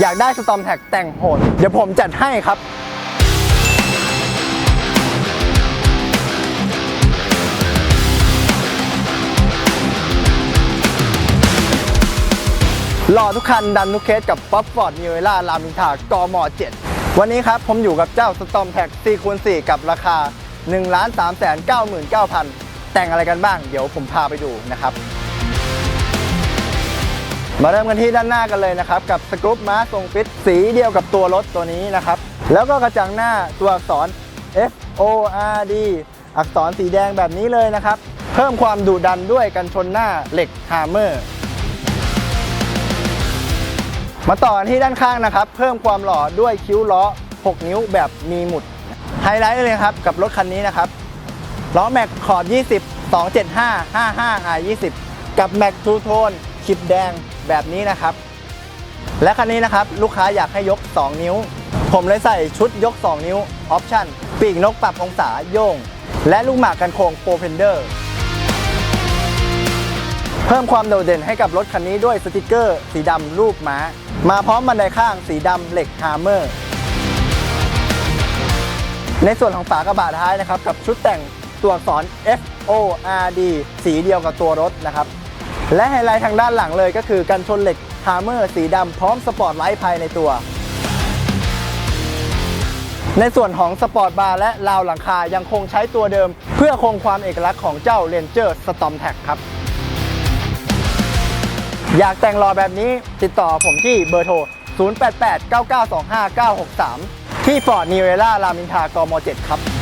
อยากได้สตอมแท็กแต่งโหด เดี๋ยวผมจัดให้ครับ หล่อทุกคันดันทุกเคสกับป๊อปฟอร์ดนิวเอล่ารามินทากม7 วันนี้ครับผมอยู่กับเจ้าสตอมแท็ก4คูณ4กับราคา 1 3 9 9 9 0 0 แต่งอะไรกันบ้าง เดี๋ยวผมพาไปดูนะครับ มาเริ่มกันที่ด้านหน้ากันเลยนะครับ กับสกรูปม้าทรงฟิตสีเดียวกับตัวรถตัวนี้นะครับ แล้วก็กระจังหน้าตัวอักษร F O R D อักษรสีแดงแบบนี้เลยนะครับ เพิ่มความดุดันด้วยกันชนหน้าเหล็กฮาร์เมอร์มาต่อกันที่ด้านข้างนะครับ เพิ่มความหล่อด้วยคิ้วล้อ 6 นิ้วแบบมีหมุด ไฮไลท์เลยครับ กับรถคันนี้นะครับล้อแม็กคอร์ด20 275 55 R 20 กับแม็กทูโทนคลิปแดงแบบนี้นะครับ และคันนี้นะครับลูกค้าอยากให้ยก 2 นิ้ว ผมเลยใส่ชุดยก 2 นิ้วออปชั่นปีกนกปรับองศาโยง และลูกหมากกันโค้งโปรเพนเดอร์เพิ่มความโดดเด่นให้กับรถคันนี้ด้วยสติกเกอร์ สีดำรูปม้า มาพร้อมบันไดข้างสีดำเหล็กฮาร์เมอร์ ในส่วนของฝากระบะท้ายนะครับ กับชุดแต่งตัวอักษร F O R D สีเดียวกับตัวรถนะครับ และไฮไลท์ทางด้านหลังเลยก็คือกันชนเหล็กฮาร์เมอร์สีดำพร้อมสปอร์ตไลท์ภายในตัว ในส่วนของสปอร์ตบาร์และราวหลังคายังคงใช้ตัวเดิม เพื่อคงความเอกลักษณ์ของเจ้า Ranger Storm Tag ครับอยากแต่งรอแบบนี้ติดต่อผมที่เบอร์โทร 088 9925 963 ที่ฟอร์ดนิเวล่ารามินทากม 7 ครับ